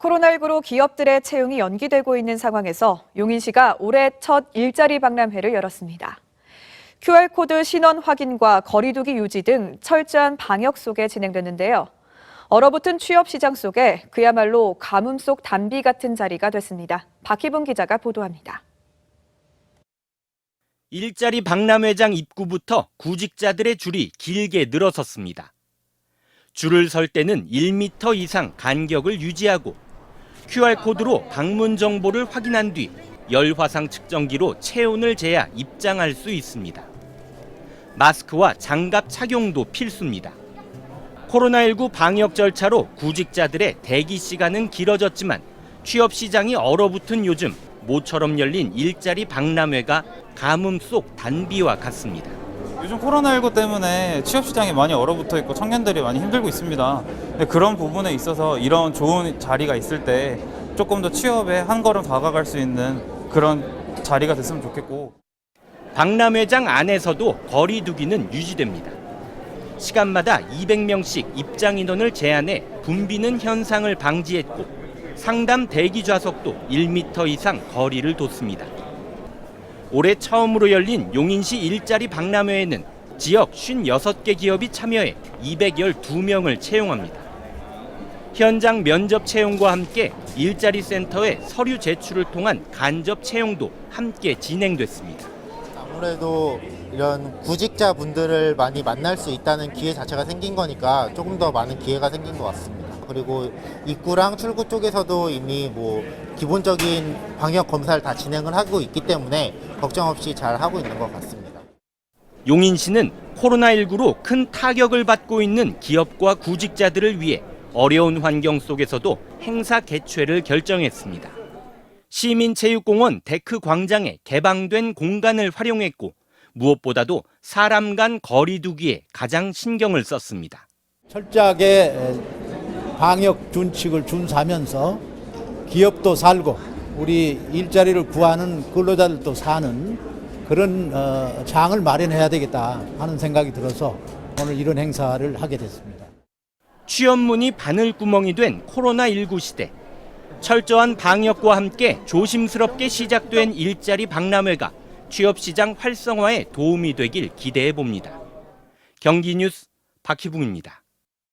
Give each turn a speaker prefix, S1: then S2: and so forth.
S1: 코로나19로 기업들의 채용이 연기되고 있는 상황에서 용인시가 올해 첫 일자리 박람회를 열었습니다. QR코드 신원 확인과 거리두기 유지 등 철저한 방역 속에 진행됐는데요. 얼어붙은 취업 시장 속에 그야말로 가뭄 속 단비 같은 자리가 됐습니다. 박희분 기자가 보도합니다.
S2: 일자리 박람회장 입구부터 구직자들의 줄이 길게 늘어섰습니다. 줄을 설 때는 1m 이상 간격을 유지하고 QR코드로 방문 정보를 확인한 뒤 열화상 측정기로 체온을 재야 입장할 수 있습니다. 마스크와 장갑 착용도 필수입니다. 코로나19 방역 절차로 구직자들의 대기 시간은 길어졌지만 취업 시장이 얼어붙은 요즘 모처럼 열린 일자리 박람회가 가뭄 속 단비와 같습니다.
S3: 요즘 코로나19 때문에 취업 시장이 많이 얼어붙어 있고 청년들이 많이 힘들고 있습니다. 그런 부분에 있어서 이런 좋은 자리가 있을 때 조금 더 취업에 한 걸음 다가갈 수 있는 그런 자리가 됐으면 좋겠고
S2: 박람회장 안에서도 거리 두기는 유지됩니다. 시간마다 200명씩 입장 인원을 제한해 붐비는 현상을 방지했고 상담 대기 좌석도 1m 이상 거리를 뒀습니다. 올해 처음으로 열린 용인시 일자리 박람회에는 지역 56개 기업이 참여해 212명을 채용합니다. 현장 면접 채용과 함께 일자리 센터에 서류 제출을 통한 간접 채용도 함께 진행됐습니다.
S4: 아무래도 이런 구직자 분들을 많이 만날 수 있다는 기회 자체가 생긴 거니까 조금 더 많은 기회가 생긴 것 같습니다. 그리고 입구랑 출구 쪽에서도 이미 뭐 기본적인 방역 검사를 다 진행을 하고 있기 때문에 걱정 없이 잘 하고 있는 것 같습니다.
S2: 용인시는 코로나19로 큰 타격을 받고 있는 기업과 구직자들을 위해 어려운 환경 속에서도 행사 개최를 결정했습니다. 시민체육공원 데크 광장에 개방된 공간을 활용했고 무엇보다도 사람 간 거리두기에 가장 신경을 썼습니다.
S5: 철저하게 방역 준칙을 준수하면서 기업도 살고 우리 일자리를 구하는 근로자들도 사는 그런 어, 장을 마련해야 되겠다 하는 생각이 들어서 오늘 이런 행사를 하게 됐습니다.
S2: 취업문이 바늘구멍이 된 코로나19 시대. 철저한 방역과 함께 조심스럽게 시작된 일자리 박람회가 취업시장 활성화에 도움이 되길 기대해 봅니다. 경기뉴스 박희붕입니다.